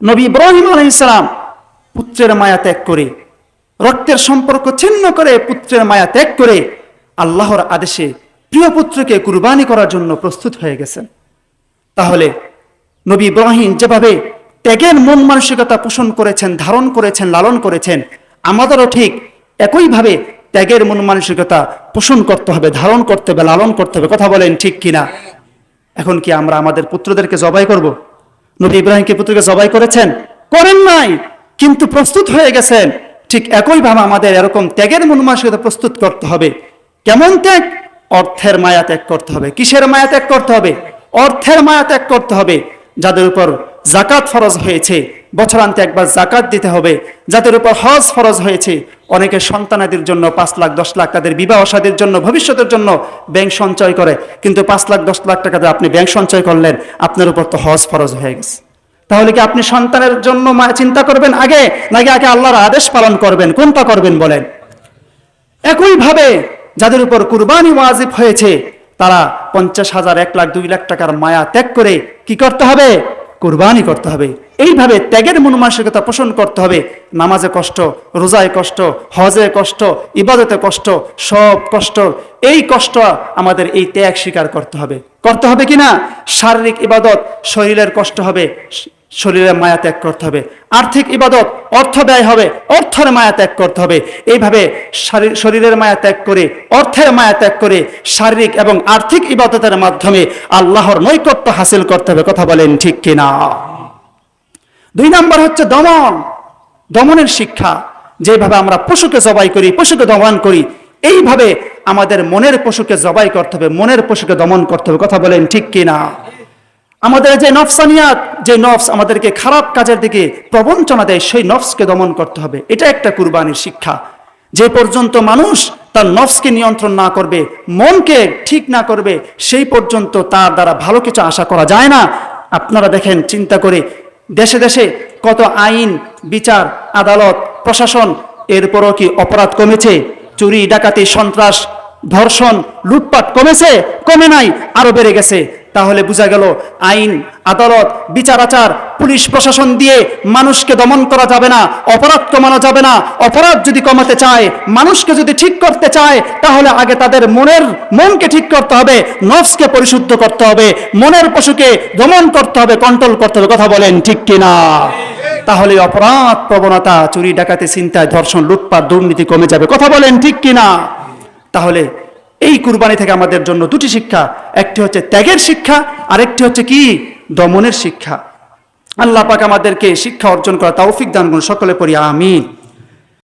নবী ইব্রাহিম আলাইসালাম পুত্রের মায়া ত্যাগ করে, রক্তের সম্পর্ক ছিন্ন করে পুত্রের মায়া ত্যাগ করে আল্লাহর আদেশে প্রিয় পুত্রকে কুরবানি করার জন্য প্রস্তুত হয়ে গেছেন। তাহলে নবী ইব্রাহিম যেভাবে ত্যাগের মন মানসিকতা পোষণ করেছেন, ধারণ করেছেন, লালন করেছেন, আমাদেরও ঠিক একইভাবে ত্যাগের মন মানসিকতা পোষণ করতে হবে, ধারণ করতে হবে, লালন করতে হবে। কথা বলেন ঠিক কিনা? এখন কি আমরা আমাদের পুত্রদেরকে জবাই করব? নবী ইব্রাহিমকে পুত্রকে জবাই করেছেন। করেন নাই, কিন্তু প্রস্তুত হয়ে গেছেন। ঠিক একইভাবে আমাদের এরকম ত্যাগের মন মানসিকতা প্রস্তুত করতে হবে। কেমন ত্যাগ? অর্থের মায়া ত্যাগ করতে হবে। কিসের মায়া ত্যাগ করতে হবে? অর্থের মায়া ত্যাগ করতে হবে। যাদের উপর জাকাত ফরজ হয়েছে বছরান্তে একবার জাকাত দিতে হবে। যাদের উপর হজ ফরজ হয়েছে, অনেকে সন্তানাদের জন্য পাঁচ লাখ, দশ লাখ তাদের বিবাহ সাদের জন্য, ভবিষ্যতের জন্য ব্যাংক সঞ্চয় করে। কিন্তু পাঁচ লাখ, দশ লাখ টাকা আপনি ব্যাংক সঞ্চয় করলেন, আপনার উপর তো হজ ফরজ হয়ে গেছে। তাহলে কি আপনি সন্তানের জন্য চিন্তা করবেন আগে, নাকি আগে আল্লাহর আদেশ পালন করবেন? কোনটা করবেন বলেন? একইভাবে যাদের উপর কুরবানি ওয়াজিব হয়েছে, তারা পঞ্চাশ হাজার, এক লাখ, দুই লাখ টাকার মায়া ত্যাগ করে কি করতে হবে? কুরবানি করতে হবে। এইভাবে ত্যাগের মনোমানসিকতা পোষণ করতে হবে। নামাজে কষ্ট, রোজায় কষ্ট, হজে কষ্ট, ইবাদতে কষ্ট, সব কষ্ট। এই কষ্ট আমাদের এই ত্যাগ স্বীকার করতে হবে। করতে হবে কি না? শারীরিক ইবাদত শরীরের কষ্ট হবে শরীরের মায়া ত্যাগ করতে হবে। আর্থিক ইবাদত অর্থ ব্যয় হবে, অর্থের মায়া ত্যাগ করতে হবে। এইভাবে শরীরের মায়া ত্যাগ করে, অর্থের মায়া ত্যাগ করে শারীরিক এবং আর্থিক ইবাদতের মাধ্যমে আল্লাহর নৈকট্য হাসিল করতে হবে। কথা বলেন ঠিক কিনা? দুই নাম্বার হচ্ছে দমন। দমনের শিক্ষা, যেভাবে আমরা পশুকে জবাই করি, পশুকে দমন করি, এইভাবে আমাদের মনের পশুকে জবাই করতে হবে, মনের পশুকে দমন করতে হবে। কথা বলেন ঠিক কিনা? আমাদের যে নফসানিয়াত, যে নফস আমাদেরকে খারাপ কাজের দিকে প্রবঞ্চনা দেয়, সেই নফসকে দমন করতে হবে। এটা একটা কুরবানির শিক্ষা। যে পর্যন্ত মানুষ তার নফসকে নিয়ন্ত্রণ না করবে, মনকে ঠিক না করবে, সেই পর্যন্ত তার দ্বারা ভালো কিছু আশা করা যায় না। আপনারা দেখেন, চিন্তা করে দেশে দেশে কত আইন, বিচার, আদালত, প্রশাসন, এরপরও কি অপরাধ কমেছে? চুরি, ডাকাতি, সন্ত্রাস, ধর্ষণ, লুটপাট কমেছে? কমে নাই আরও বেড়ে গেছে। তাহলে বোঝা গেল, আইন, আদালত, বিচার, আচার পুলিশ প্রশাসন দিয়ে মানুষকে দমন করা যাবে না, অপরাধ কমানো যাবে না, অপরাধ যদি কমাতে চায়, মানুষকে যদি ঠিক করতে চায়, তাহলে আগে তাদের মনের মনকে ঠিক করতে হবে, নফসকে পরিশুদ্ধ করতে হবে, মনের পশুকে দমন করতে হবে কন্ট্রোল করতে হবে। কথা বলেন ঠিক কিনা? তাহলে অপরাধ প্রবণতা, চুরি, ডাকাতি চিন্তায় ধর্ষণ, লুটপাট, দুর্নীতি কমে যাবে। কথা বলেন ঠিক কিনা? তাহলে এই কুরবানি থেকে আমাদের জন্য দুটি শিক্ষা, একটি হচ্ছে ত্যাগের শিক্ষা, আরেকটি হচ্ছে কি? দমনের শিক্ষা। আল্লাহ পাক আমাদেরকে শিক্ষা অর্জন করা তৌফিক দান করুন। সকলে পড়ি আমিন।